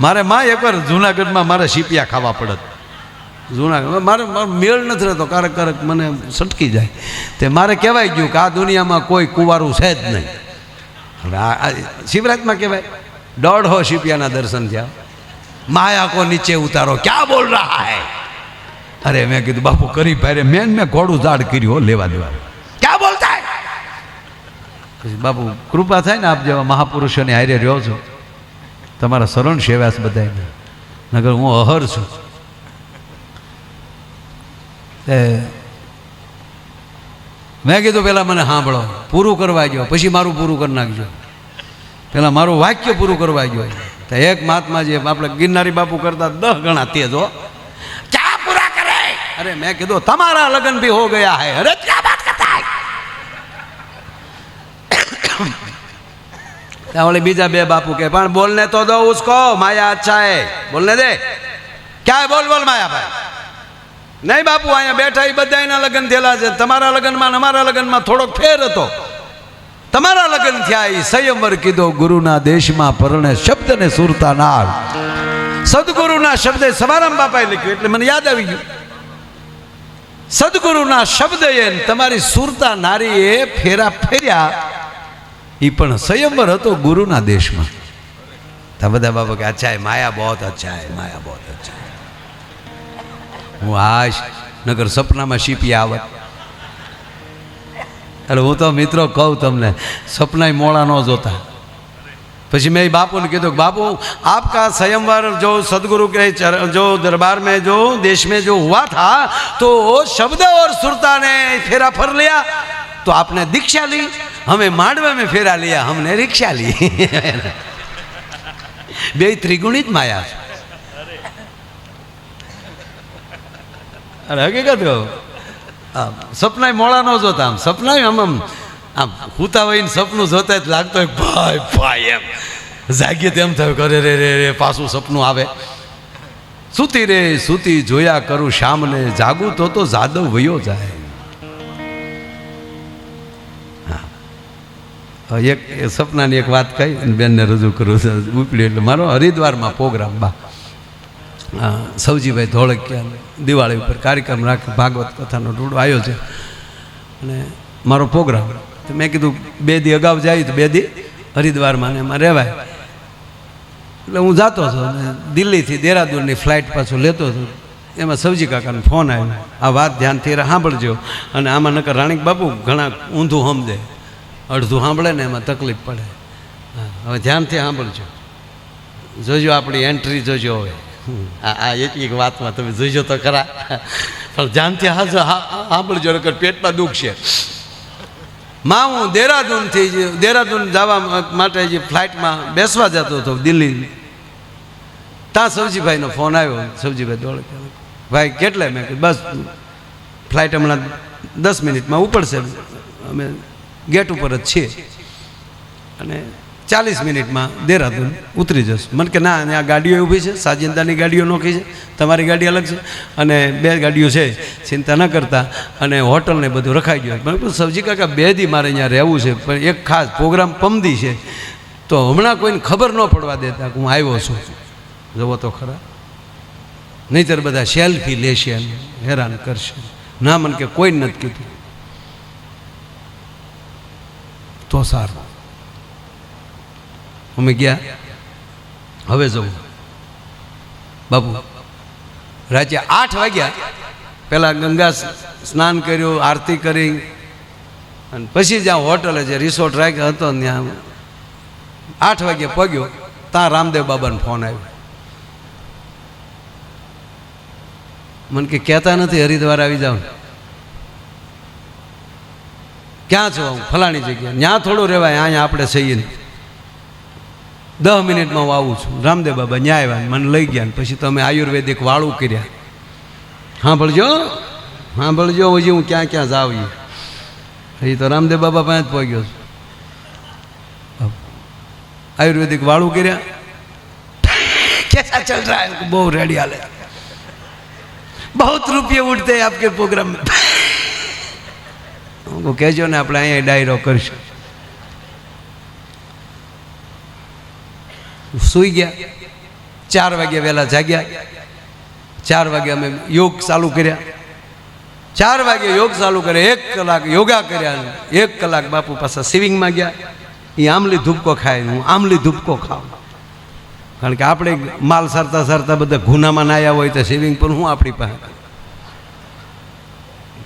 મારે માં એકવાર જુનાગઢમાં મારે શીપિયા ખાવા પડત જુનાગઢ, મારે મેળ નથી રહેતો, કારક કારક મને સટકી જાય. તે મારે કહેવાય ગયું કે આ દુનિયામાં કોઈ કુંવારું છે જ નહીં. હવે આ શિવરાજમાં કહેવાય, દોઢો શિપિયાના દર્શન થયા. માયા કો નીચે ઉતારો, ક્યાં બોલ રહા હૈ? અરે મેં કીધું, બાપુ, કરી ભાઈ મેન મેં ઘોડું ઝાડ કર્યું લેવા દેવા. ક્યાં બોલતા બાપુ, કૃપા થાય ને આપ જેવા મહાપુરુષોની હારે રહ્યો છો. તમારા શરણ સેવાસ બધાને નગર હું અહર છું. મેં કીધું પહેલાં મને સાંભળો, પૂરું કરવા ગયો, પછી મારું પૂરું કરી નાખજો. પહેલાં મારું વાક્ય પૂરું કરવા ગયો. તો એક મહાત્મા જે આપણે ગિરનારી બાપુ કરતા દસ ગણા તેજ હો ક્યાં પૂરા કરે? અરે મેં કીધું, તમારા લગ્ન ભી હો ગયા હે. અરે ક્યાં બાત કરતા હે ત્યાં ઓલી બીજા બે બાપુ કે, પણ બોલને તો દો ઉસકો, માયા અચ્છા હે બોલને દે. ક્યાં બોલ બોલ માયા ભાઈ નહીં બાપુ, અહીંયા બેઠા એ બધાના લગ્ન થયેલા છે. તમારા લગ્નમાં અમારા લગ્નમાં થોડોક ફેર હતો. તમારા લગ્ન થયા એ સંયમવર કીધો, ગુરુના દેશમાં પરણે શબ્દ ને સુરતા નાળ. સદગુરુના શબ્દે સવારામ બાપાએ લખ્યું, એટલે મને યાદ આવી ગયું. સદગુરુના શબ્દ એ તમારી સુરતા નારીએ ફેરા ફેર્યા. એ પણ સંયમવર હતો ગુરુના દેશમાં તા બધા બાબા કે અચ્છા હે માયા બહોત અચ્છા હે માયા બહોત અચ્છા હે હું આશ નગર સપનામાં શીપી આવત એટલે હું તો મિત્રો કહું તમને સપનાય મોડા ન જોતા પછી મેં बापू ने કીધું કે बापू आपका संयमवर जो सदगुरु के चर- जो दरबार में जो देश में जो हुआ था तो शब्द और सुरता ने फेरा फर लिया तो आपने दीक्षा ली हमें मांडवे में फेरा लिया हमने रिक्शा ली બે ત્રિગુણિત માયા છે અરે હકીકત કહું આમ સપનાય મોડા ન જોતા આમ સપનાય આમ આમ આમ હુતા હોય ને સપનું જોતા જ લાગતો હોય ભાઈ ભાઈ એમ જાગીએ તેમ થયું કરે રે રે રે પાછું સપનું આવે સૂતી રે સૂતી જોયા કરું શામને જાગું તો તો જાદવ વયો જાય એક સપનાની એક વાત કહી અને બેનને રજૂ કરું છું. ઉપડી એટલે મારો હરિદ્વારમાં પ્રોગ્રામ બા. સૌજીભાઈ ધોળકિયા દિવાળી ઉપર કાર્યક્રમ રાખે, ભાગવત કથાનો ટૂંડો આવ્યો છે. અને મારો પ્રોગ્રામ. તો મેં કીધું, બે દી અગાઉ જાય તો બે દી હરિદ્વારમાં ને એમાં રહેવાય. એટલે હું જતો હતો અને દિલ્હીથી દેહરાદૂનની ફ્લાઇટ પાછું લેતો હતો. એમાં સવજી કાકાનો ફોન આવ્યો. આ વાત ધ્યાનથી સાંભળજો. અને આમાં નકર રાણીક બાપુ ઘણા ઊંધું સમજે. અડધું સાંભળે ને એમાં તકલીફ પડે. હવે ધ્યાનથી સાંભળજો. જોજો આપણી એન્ટ્રી જોજો હવે. આ એક એક વાતમાં તમે જોઈજો તો ખરા. પણ ધ્યાનથી હાજર સાંભળજો, નકર પેટમાં દુઃખ છે. માં, હું દેહરાદૂનથી દેહરાદૂન જવા માટે જે ફ્લાઇટમાં બેસવા જતો હતો દિલ્હી ત્યાં સબજીભાઈનો ફોન આવ્યો. સબજીભાઈ દોડે. ભાઈ, કેટલે? મેં બસ ફ્લાઇટ હમણાં દસ મિનિટમાં ઉપડશે. અમે ગેટ ઉપર જ છીએ અને ચાલીસ મિનિટમાં દેહરાદૂન ઉતરી જશે. મને કે ના આ ગાડીઓ ઊભી છે, સાજિંદાની ગાડીઓ નોખી છે, તમારી ગાડી અલગ છે. અને બે ગાડીઓ છે, ચિંતા ન કરતા. અને હોટલને બધું રખાઈ ગયું. મને સવજી કાકા, બે દી મારે અહીંયા રહેવું છે, પણ એક ખાસ પ્રોગ્રામ પમદી છે. તો હમણાં કોઈને ખબર ન પડવા દેતા હું આવ્યો છું. જવો તો ખરા. નહીંતર બધા સેલ્ફી લેશે હેરાન કરશે. ના, મને કે કોઈ નથી કીધું. તો સારું. અમે ગયા. હવે જવું. બાપુ રાત્રે આઠ વાગ્યા. પહેલાં ગંગા સ્નાન કર્યું, આરતી કરી. અને પછી જ્યાં હોટલે જે રિસોર્ટ રાખ્યો હતો, ત્યાં આઠ વાગે પગ્યો. ત્યાં રામદેવ બાબાનો ફોન આવ્યો. મને કે કહેતા નથી, હરિદ્વાર આવી જાવ ક્યાં છો હું ફલાણી જગ્યા ત્યાં થોડું રહેવાય અહીંયા આપણે સહીએ ને દસ મિનિટમાં હું આવું છું રામદેવ બાબા ન્યાય આવ્યા મને લઈ ગયા ને પછી તમે આયુર્વેદિક વાળું કર્યા સાંભળજો સાંભળજો હજી હું ક્યાં ક્યાં જાવ એ તો રામદેવ બાબા પાસે જ પહોંચ્યો છું આયુર્વેદિક વાળું કર્યા कैसा चल रहा है બહુ રેડી હાલે बहुत रुपये उठते हैं आपके प्रोग्राम में હું કહેજો ને આપણે અહીંયા ડાયરો કરશું. સૂઈ ગયા. ચાર વાગ્યા વહેલા જાગ્યા. ચાર વાગે અમે યોગ ચાલુ કર્યા. ચાર વાગે યોગ ચાલુ કરે એક કલાક યોગા કર્યા એક કલાક બાપુ પાસે સિવિંગમાં ગયા. એ આમલી ધૂપકો ખાય હું આમલી ધૂપકો ખાઉં. કારણ કે આપણે માલ સરતા સરતા બધા ગુનામાં નાયા હોય તો સિવિંગ પર હું આપણી પાસે.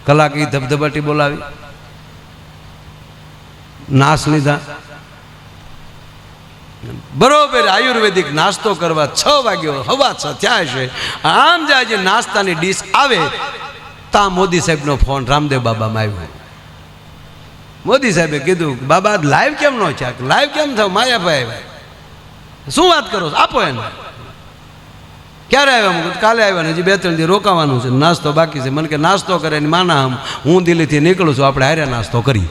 કલાક એ ધબધબાટી બોલાવી. નાશ લીધા. બરોબર, આયુર્વેદિક નાસ્તો કરવા છ વાગ્યો, હવા છ થયા છે. આમ જે નાસ્તાની ડીશ આવે. તા મોદી સાહેબનો ફોન રામદેવ બાબામાં આવ્યો. મોદી સાહેબે કીધું બાબા લાઈવ કેમ નો છે લાઈવ કેમ થાવ? માયાભાઈ આવ્યા. શું વાત કરો? આપો એને. ક્યારે આવ્યા? મુકું કાલે આવ્યા હજી બે, ત્રણ દી રોકાવાનું છે. નાસ્તો બાકી છે. મને કે, નાસ્તો કરે ને માના આમ હું દિલ્હીથી નીકળું છું. આપણે હારે નાસ્તો કરી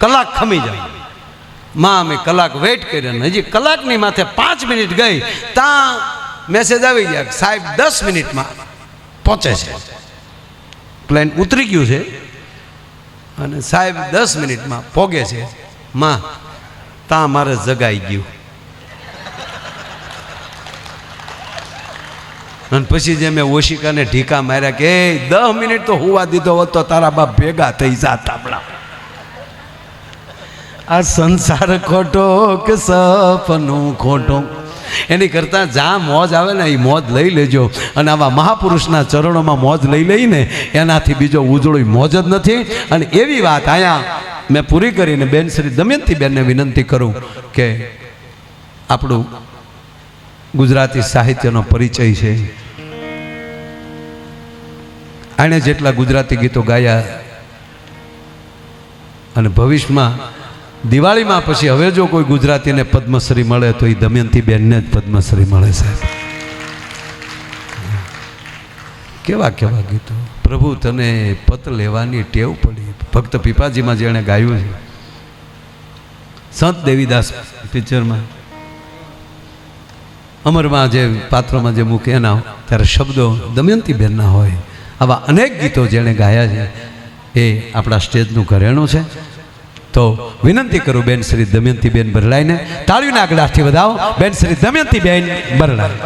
કલાક ખમી જાય. માં અમે કલાક વેઇટ કર્યો હજી કલાકની માથે પાંચ મિનિટ ગઈ ત્યાં મેસેજ આવી ગયા સાહેબ દસ મિનિટમાં પહોંચે છે. પ્લેન ઉતરી ગયું છે અને સાહેબ દસ મિનિટમાં પોગે છે. માં ત્યાં મારે જગાઈ ગયું. અને પછી જે મેં ઓશિકાને ઢીકા માર્યા કે "એ, દસ મિનિટ તો હોવા દીધો હોત તો તારા બાપ ભેગા થઈ જાત આપણા. આ સંસાર ખોટો કે સપનું ખોટું? એની કરતાં જ્યાં મોજ આવે ને, એ મોજ લઈ લેજો. અને આવા મહાપુરુષના ચરણોમાં મોજ લઈ લઈને એનાથી બીજો ઉજળો મોજ જ નથી. અને એવી વાત અહીંયા મેં પૂરી કરીને બેન શ્રી દમયંતી બેનને વિનંતી કરું કે આપણું ગુજરાતી સાહિત્યનો પરિચય છે. આણે જેટલા ગુજરાતી ગીતો ગાયા અને ભવિષ્યમાં દિવાળીમાં પછી હવે જો કોઈ ગુજરાતીને પદ્મશ્રી મળે તો એ દમયંતી બેનને જ પદ્મશ્રી મળે સાહેબ. કેવા કેવા ગીતો? પ્રભુ તને પત લેવાની ટેવ પડી. ભક્ત પીપાજીમાં જેણે ગાયું છે. સંત દેવીદાસ પિક્ચરમાં. અમરમાં જે પાત્રોમાં જે મૂકે એના ત્યારે શબ્દો દમયંતી બેનના હોય. આવા અનેક ગીતો જેણે ગાયા છે. એ આપણા સ્ટેજનું ઘરેણું છે. તો વિનંતી કરું બેન શ્રી દમયંતી બેન બરલાઈને તાળીના આગળથી વધાવો. બેન શ્રી દમયંતી બેન બરલાઈ.